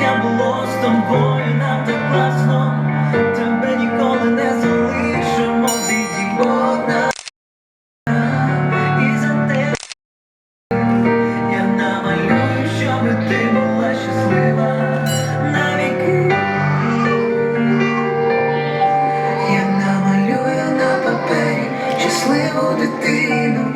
життя було з тобою, нам так класно. Тебе ніколи не залишимо в біді. Одна і за тебе я намалюю, щоб ти була щаслива навіки. Я намалюю на папері щасливу дитину,